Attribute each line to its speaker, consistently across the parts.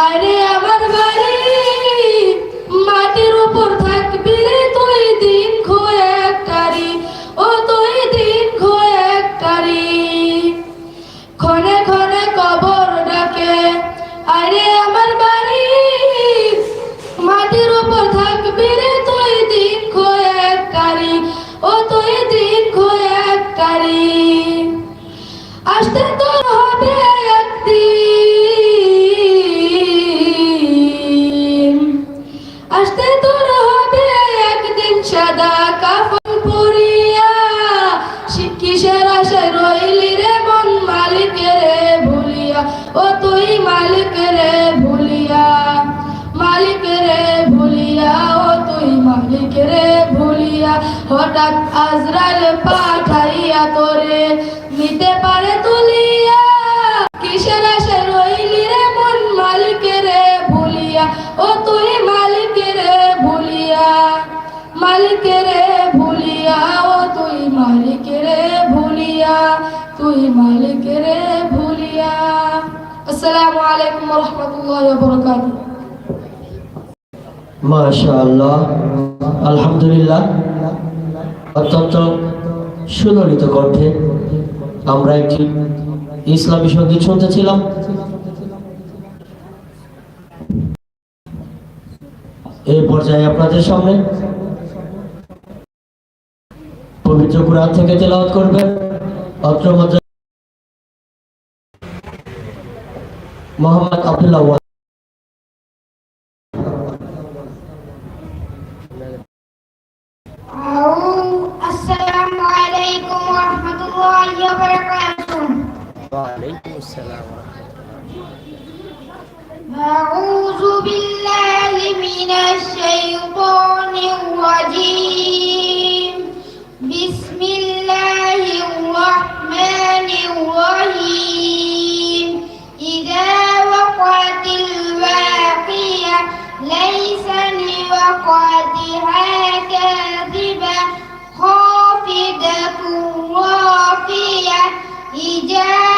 Speaker 1: अरे আজরাইল পাঠাইয়া তোরে। নিতে পারে তুলিয়া। কিসের আসে রইলি রে মন মালিকেরে ভুলিয়া? ও তুই মালিকেরে ভুলিয়া। মালিকেরে ভুলিয়া। ও তুই মালিকেরে ভুলিয়া। তুই মালিকেরে ভুলিয়া। আসসালামু আলাইকুম রহমতুল্লাহ বরকাতুহ।
Speaker 2: মাশাআল্লাহ। আলহামদুলিল্লাহ। অত্যন্ত সুললিত কণ্ঠে আমরা একটি ইসলামী সংগীত শুনতেছিলাম। এই পর্যায়ে আপনাদের সামনে পবিত্র কোরআন থেকে তেলাওয়াত করবেন। অত্র মোহাম্মদ আব্দুল্লাহ وعليكم السلام ورحمة
Speaker 3: أعوذ بالله من الشيطان الرجيم. بسم الله الرحمن الرحيم. إذا وقعت الواقية ليس لوقعتها كاذبة. خافضة رافية إذا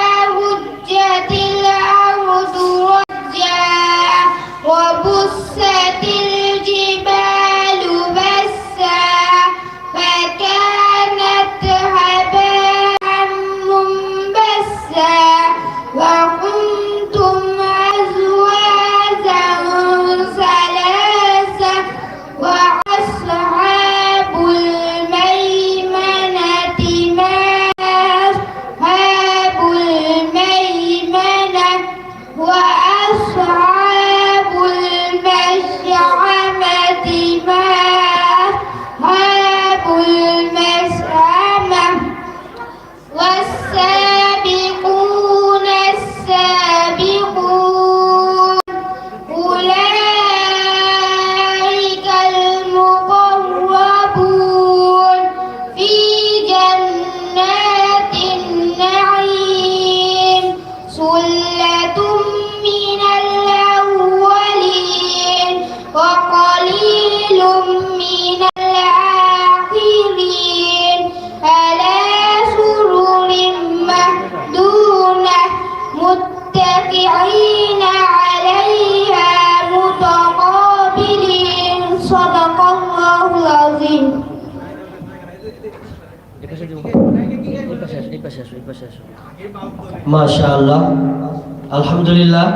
Speaker 2: আলহামদুলিল্লাহ।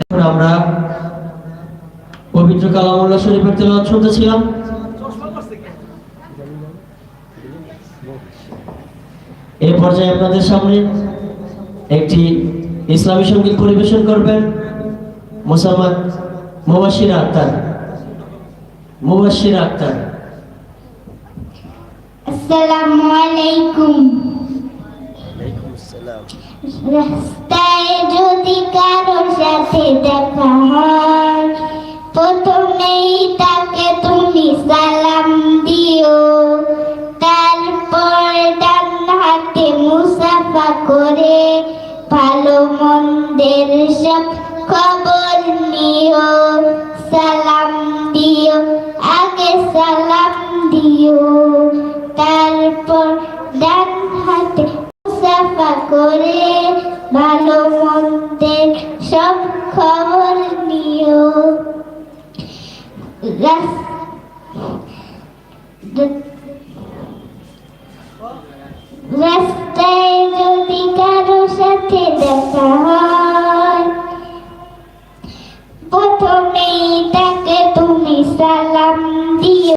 Speaker 2: এখন আমরা পবিত্র কালামুল্লাহ শরীফের তেলাওয়াত শুনতেছিলাম। এই পর্যায়ে আপনাদের সামনে একটি ইসলামী সংগীত পরিবেশন করবেন মুসলমান মুবাশির আক্তার। মুবাশির আক্তার।
Speaker 3: আসসালামু আলাইকুম। রাস্তায় যদি কারোর সাথে দেখা হয় প্রথমেই তাকে তুমি সালাম দিও। তারপর ডান হাতে মুসাফা করে ভালো মন্দের সব খবর করে ভালো মন্দের সব খবর নিও। রাস্তায় যদি কারও সাথে দেখা হয়, প্রথমেই তাকে তুমি সালাম দিও।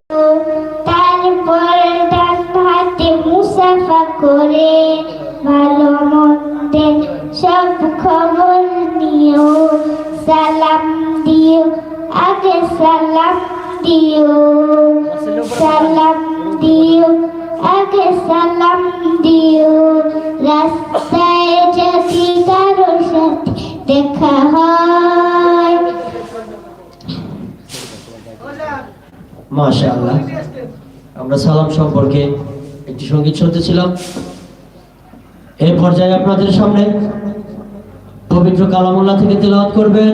Speaker 3: সালাম দিও সালাম দিও, আগে সালাম দিও। রাস্তায় যদি কারও সাথে দেখা হয়।
Speaker 2: মাশাআল্লাহ। আমরা সালাম সম্পর্কে একটি সংগীত শুনতেছিলাম। এই পর্যায়ে আপনাদের সামনে পবিত্র কালামুল্লাহ থেকে তেলাওয়াত করবেন।